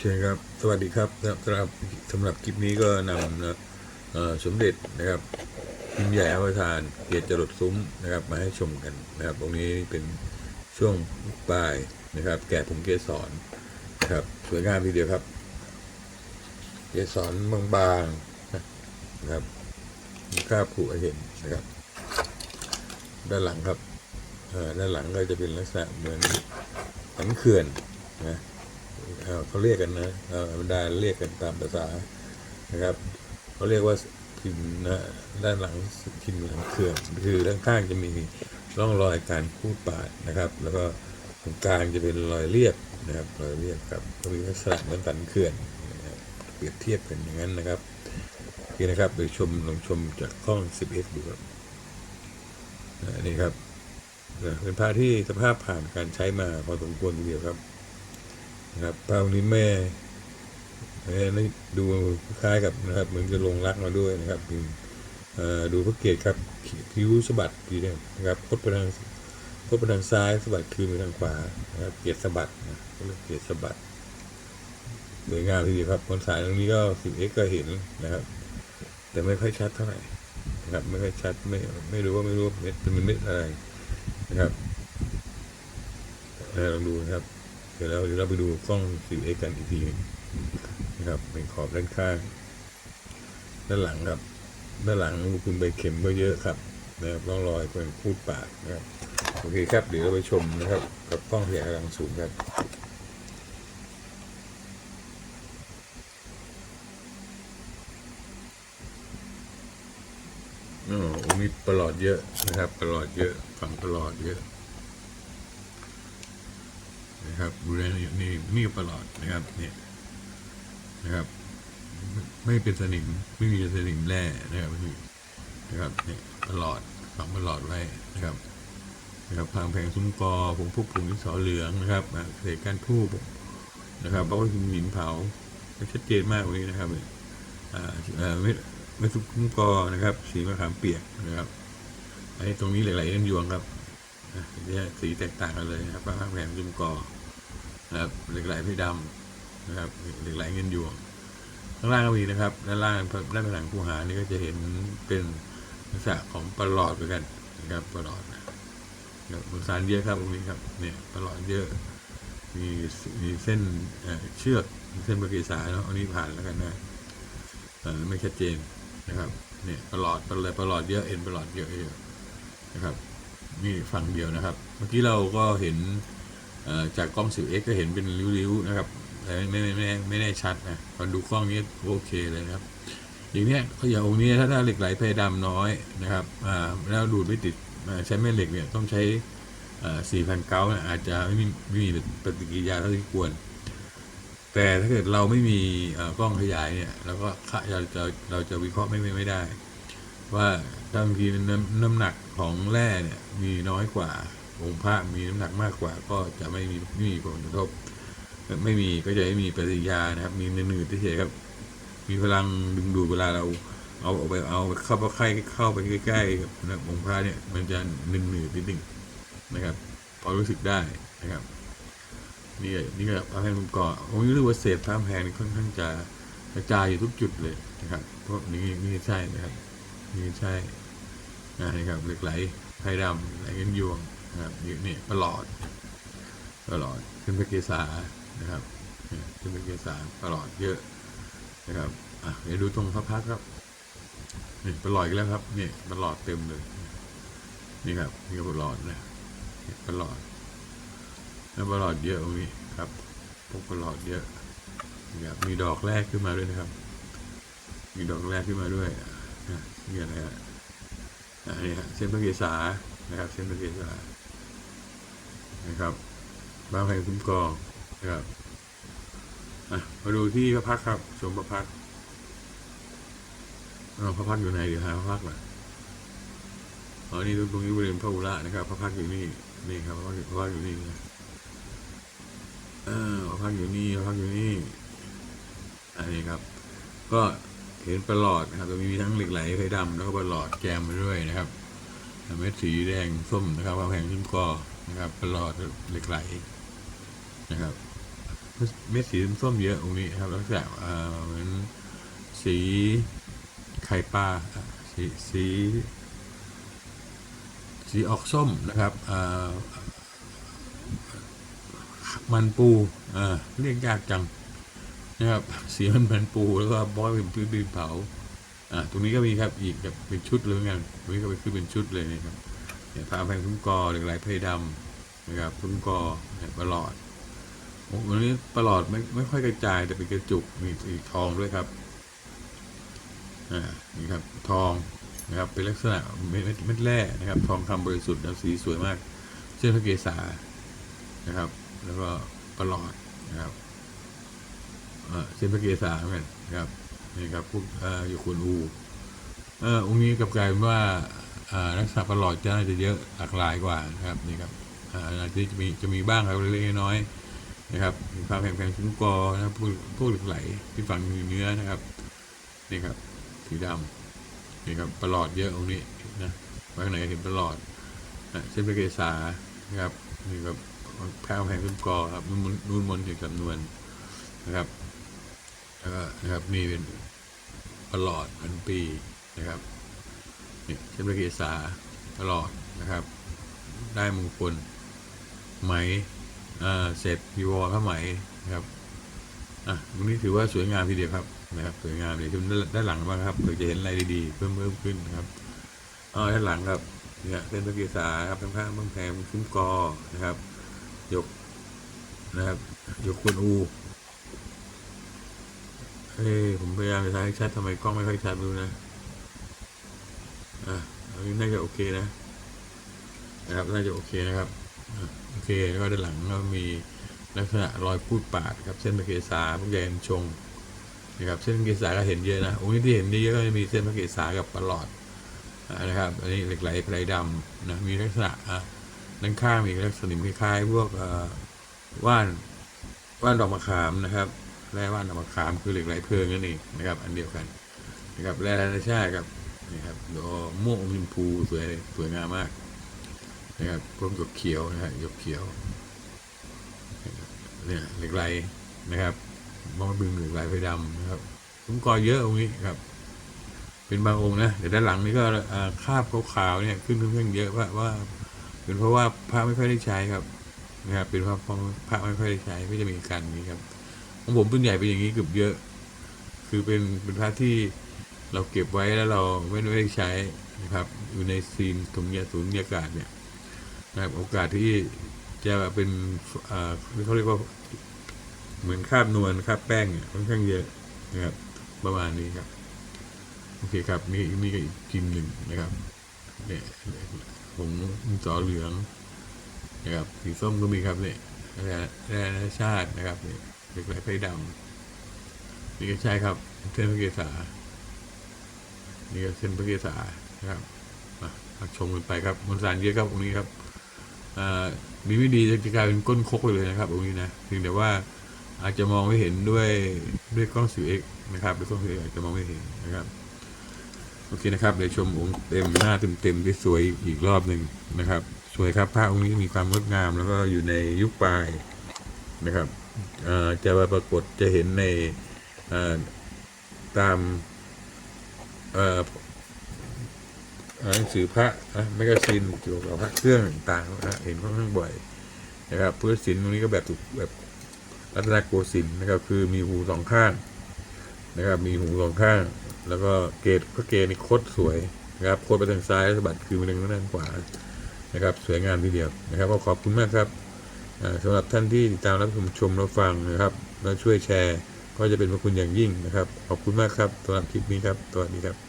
เชิญครับ สวัสดีครับสำหรับสำหรับคลิปนี้ก็นำนะสมเด็จนะครับพิมพ์ใหญ่อวตารเกียรติจรดซุ้มนะครับ มาให้ชมกันนะครับ ตรงนี้เป็นช่วงปลายนะครับ แกะผงเกสรนะครับ สวยงามทีเดียวครับ เกสรบางๆนะครับมีคราบผุให้เห็นนะครับ ด้านหลังครับเอ่อด้านหลังก็จะเป็นลักษณะเหมือนสันเขื่อนนะ เขาเรียกกันนะบรรดาเรียกกันตามภาษานะครับเขาเรียกว่าพิมพ์นะด้านหลังพิมพ์หลังเครื่องคือด้านข้างจะมีร่องรอยการคูดปาดนะครับ แล้วก็ตรงกลางจะเป็นรอยเรียบนะครับรอยเรียบครับก็มีลักษณะเหมือนสันเขื่อนนะครับเปรียบเทียบกันอย่างนั้นนะครับโอเคนะครับไปชมลองชมจากกล้อง 10x ดูครับนี่ครับเป็นผ้าที่สภาพผ่านการใช้มาพอสมควรทีเดียวครับ นะครับภาพนี้แม่แม่นี่ดูคล้ายกับนะครับ เหมือนจะลงรักมาด้วยนะครับเอ่อดูพระเกศครับคิ้วสะบัดทีเดีนะครับพดไปทางพดไปทางซ้ายสะบัดคืนไปทางขวานะครับเกศสะบัดนะเรียกเกศสะบัดสวยงามทีเดียวครับคนสายตรงนี้ก็สิบเอ็กก็เห็นนะครับ แต่ไม่ค่อยชัดเท่าไหร่นะครับ ไม่ค่อยชัดไม่ไม่รู้ว่าไม่รู้เม็ดเป็นเม็ดอะไรนะครับลองดูนะครับ เดี๋ยวเราเดี๋ยวเราไปดูกล้อง 10x กันอีกทีนึงนะครับเป็นขอบด้านข้าง ด้านหลังครับ ด้านหลังคุณใบเข็มก็เยอะครับนะครับร่องรอยเป็นพูดปากนะครับโอเคครับเดี๋ยวเราไปชมนะครับ กับกล้องขยายกำลังสูงครับอ๋อมีประหลอดเยอะนะครับประหลอดเยอะฝั่งประหลอดเยอะ นะครับดูแลนี่นี่นี่ปลอดนะครับเนี่ยนะครับ ไม่เป็นสนิมไม่มีสนิมแร่นะครับไม่มีนะครับเนี่ยปลอดฝังปลอดไว้นะครับนะครับพางแผงซุ้มกอผงพวกผงที่สอเหลืองนะครับเศษก้านทูบนะครับเพราะว่าหินเผาชัดเจนมากว่านี้นะครับเนี่ยอ่าอ่าไม่ไม่ซุ้มกอนะครับ สีมะขามเปียกนะครับไอ้ตรงนี้หลายๆกันยวงครับอะเนี่ยสีแตกต่างกันเลยนะครับพางแผงซุ้มกอ นะครับเหล็กไหลเพชรดำนะครับเหล็กไหลเงินยวงข้างล่างก็มีนะครับด้านล่างด้านผนังคูหานี่ก็จะเห็นเป็นลักษณะของประหลอดเหมือนกันนะครับประหลอดนะครับบนสารเยอะครับตรงนี้ครับเนี่ยประหลอดเยอะมีมีเส้นเอ่อเชือกเส้นประกีสายเนาะอันนี้ผ่านแล้วกันนะเอ่ไม่ชัดเจนนะครับเนี่ยประหลอดประหลอดปลอดเยอะเอ็นประหลอดเยอะเยอะนะครับนี่ฝั่งเดียวนะครับ เมื่อกี้เราก็เห็น จากกล้อง 10x ก็เห็นเป็นริ้วๆนะครับแต่ไม่ไม่ไม่ไม่ไม่ชัดนะตอนดูกล้องนี้โอเคเลยนะครับ อย่างเนี้ยขาอย่างองค์นี้ถ้าถ้าเหล็กไหลเพดำน้อยนะครับแล้วดูดไม่ติดใช้แม่เหล็กเนี่ยต้องใช้สี่พันเก้าอาจจะไม่มีไม่มีปฏิกิริยาเท่าที่ควร แต่ถ้าเกิดเราไม่มีกล้องขยายเนี่ยเราก็เราจะเราจะวิเคราะห์ไม่ไม่ไม่ได้ ว่าบางทีน้ำน้ำหนักของแร่เนี่ยมีน้อยกว่า องค์พระมีน้ำหนักมากกว่า ก็จะไม่มีไม่มีผลกระทบ ไม่มีก็จะไม่มีปฏิกิริยานะครับ มีหนืดๆเฉยครับ มีพลังดึงดูดเวลาเราเอาเอาไปเอาเข้าไปใกล้เข้าไปใกล้ๆกับนะองค์พระเนี่ยมันจะหนืดหนืดนิดหนึ่งนะครับ พอรู้สึกได้นะครับ นี่นี่ก็พระแพงลุงก่อผมรู้สึกว่าเศษพระแพงนี่ค่อนข้างจะกระจายอยู่ทุกจุดเลยนะครับ เพราะนี่นี่ใช่นะครับนี่ใช่นะครับเหล็กไหลไผ่ดำไหลเงินยวง นะครับนี่นี่ประหลอดประหลอดขึ้นไปเกษานะครับเนี่ยขึ้นไปเกษาประหลอดเยอะนะครับอะเดี๋ยวดูตรงพระพักครับนี่ประหลอดอีกแล้วครับนี่ประหลอดเต็มเลย นี่ครับนี่ก็ประหลอดนะประหลอดแล้วประหลอดเยอะตรงนี้ครับพวกประหลอดเยอะนะครับมีดอกแรกขึ้นมาด้วยนะครับ มีดอกแรกขึ้นมาด้วยนี่อะไรฮะอันนี้ฮะเส้นพระเกศานะครับ เส้นพระเกศา นะครับบ้านแพงคุ้มกองนะครับมาดูที่พระพักครับ ชมพระพักตร์อ้าพระพักอยู่ไหนเดี๋ยวหาพระพักตร์ก่อนอ๋อนี่ตรงนี้บริเวณพระอุระนะครับ พระพักอยู่นี่นี่ครับพระพักตร์พระพักอยู่นี่นะอ่าพระพักอยู่นี่พระพักอยู่นี่อันนี้ครับ ก็เห็นประหลอดนะครับจะมีทั้งเหล็กไหลไฟดำแล้วก็ประหลอดแกมไปด้วยนะครับเม็ดสีแดงส้มนะครับว่าแผงชิ้มกอ นะครับประหลอดเหล็กไหลนะครับเม็ดสีส้มเยอะองนี้ครับลักษณะเอ่อเหมือนสีไข่ปลาสีสีสีออกส้มนะครับเอ่อมันปูอ่าเรียกยากจังนะครับสีมันมันปูแล้วก็บอยเป็นพื้นดินเผาอ่าตรงนี้ก็มีครับอีกแบบเป็นชุดเลยเหมือนกันตรงนี้ก็เป็นคือเป็นชุดเลยนะครับ พระแพงทุ่งกอหล็กไหลเพลดำนะครับทุ่งกอเนี่ยประหลอดโอ้วันนี้ประหลอดไม่ไม่ค่อยกระจายแต่เป็นกระจุกมีสีทองด้วยครับอ่านี่ครับทองนะครับเป็นลักษณะเม็ดเม็ดแร่นะครับ ทองคำบริสุทธิ์แล้วสีสวยมาก เช่นพระเกศานะครับ แล้วก็ประหลอดนะครับเอ่อเช่นพระเกศาเหมือนกันะครับนี่ครับพวกเอ่ออยู่คุณอูเอ่อองค์นี้กลับกลายเป็นว่า อ่าลักษณะประหลอดจะน่าจะเยอะหลากหลายกว่านะครับนี่ครับอาจจะมีจะมีบ้างครับเล็กน้อยนะครับมีความแข็งแรงชิ้นกอนะครับพวกพวกเหล็กไหลที่ฝังอยู่เนื้อนะครับนี่ครับสีดำนี่ครับประหลอดเยอะตรงนี้นะไว้ข้างไหนเห็นประหลอดนะเส้นประเกษานะครับนี่ครับแพ้วแพงชิ้นกอครับนุ่นมนถึงจำนวนนะครับแล้วก็นะครับนี่เป็นประหลอดพันปีนะครับ เส้นประเกษาประหลอดนะครับ ได้มงคลไหมเสร็จพีวอผ้าไหมนะครับอะตรงนี้ถือว่าสวยงามทีเดียวครับนะครับสวยงามเดียวชมด้านหลังบ้างครับเผื่อจะเห็นอะไรดีๆเพิ่มเพิ่มขึ้นนะครับอ๋อด้านหลังครับเนี่ยเส้นตะเกียสาครับข้างๆเบื้องแพงซุ้มกอนะครับยกนะครับยกควนอูเอ้ผมพยายามจะถ่ายให้ชัดทำไมกล้องไม่ค่อยชัดไม่รู้นะ อะอันนี้น่าจะโอเคนะนะครับน่าจะโอเคนะครับโอเคแล้วก็ด้านหลังก็มีลักษณะรอยพูดปาดครับเส้นพระเกศาพวกแยนชงนะครับเส้นพระเกศาก็เห็นเยอะนะองค์นี้ที่เห็นเยอะก็จะมีเส้นพระเกศากับประหลอดอ่านะครับอันนี้เหล็กไหลไพรดำนะมีลักษณะอะด้านข้างมีลักษณะคล้ายๆพวกว่านว่านดอกมะขามนะครับแร่ว่านดอกมะขามคือเหล็กไหลเพลิงนั่นเองนะครับ อันเดียวกันนะครับแร่ธรรมชาติครับ นี่ครับดอกม่วงอมชมพูสวยสวยงามมากนะครับพวกหยกเขียวนะฮะยกเขียวเนี่ยเหล็กไหลนะครับมองบึงเหล็กไหลไฟดำนะครับผมกอเยอะองค์นี้ครับ เป็นบางองค์นะเดี๋ยวด้านหลังนี่ก็อ่าคราบขาวๆเนี่ยขึ้นค่อนข้างเยอะว่าว่า เป็นเพราะว่าพระไม่ค่อยได้ใช้ครับนะครับ เป็นเพราะเพราะพระไม่ค่อยได้ใช้ไม่จะมีการนี้ครับของผมต้นใหญ่เป็นอย่างนี้เกือบเยอะ คือเป็นเป็นพระที่ เราเก็บไว้แล้วเราไม่ได้ใช้นะครับ อยู่ในซีนถุงยาสูญญากาศเนี่ยนะครับโอกาสที่จะเป็นเขาเรียกว่าเหมือนคาบนวลคาบแป้งเนี่ยค่อนข้างเยอะนะครับ ประมาณนี้ครับ โอเคครับนี่นี่ก็อีกกิมหนึ่งนะครับเนี่ยผงจอเหลืองนะครับสีส้มก็มีครับเนี่ยแร่แร่ชาตินะครับเนี่ยเหล็กไหลไฟดำนี่ก็ใช่ครับเส้นพเกศา นี่ก็เส้นพระเกศานะครับมาชมกันไปครับมวลสารเยอะครับตรงนี้ครับมีไม่ดีจะกลายเป็นก้นคกไปเลยนะครับตรงนี้นะเพียงแต่ว่าอาจจะมองไม่เห็นด้วยด้วยกล้องสิวเอกนะครับด้วยกล้องสิวเอกอาจจะมองไม่เห็นนะครับโอเคนะครับเดี๋ยวชมองค์เต็มหน้าเต็มๆที่สวยอีกรอบหนึ่งนะครับ สวยครับพระองค์นี้มีความงดงาม แล้วก็อยู่ในยุคปลายนะครับจะปรากฏจะเห็นในตาม เอ่อหนังสือพระนะแมกกาซีนเกี่ยวกับพระเครื่องต่างๆนะเห็นค่อนข้างบ่อยนะครับพุทธศิลป์ตรงนี้ก็แบบถูกแบบรัตนโกสินทร์นะครับ คือมีหูสองข้างนะครับ มีหูสองข้าง แล้วก็เกตพระเกศนี่โคตรสวยนะครับโคตรไปทางซ้ายสะบัดคือไปทางด้านขวานะครับ สวยงามทีเดียวนะครับ ก็ขอบคุณมากครับอ่าสำหรับท่านที่ติดตามรับชมชมรับฟังนะครับแล้วช่วยแชร์ ก็จะเป็นพระคุณอย่างยิ่งนะครับ ขอบคุณมากครับสำหรับคลิปนี้ครับสวัสดีครับ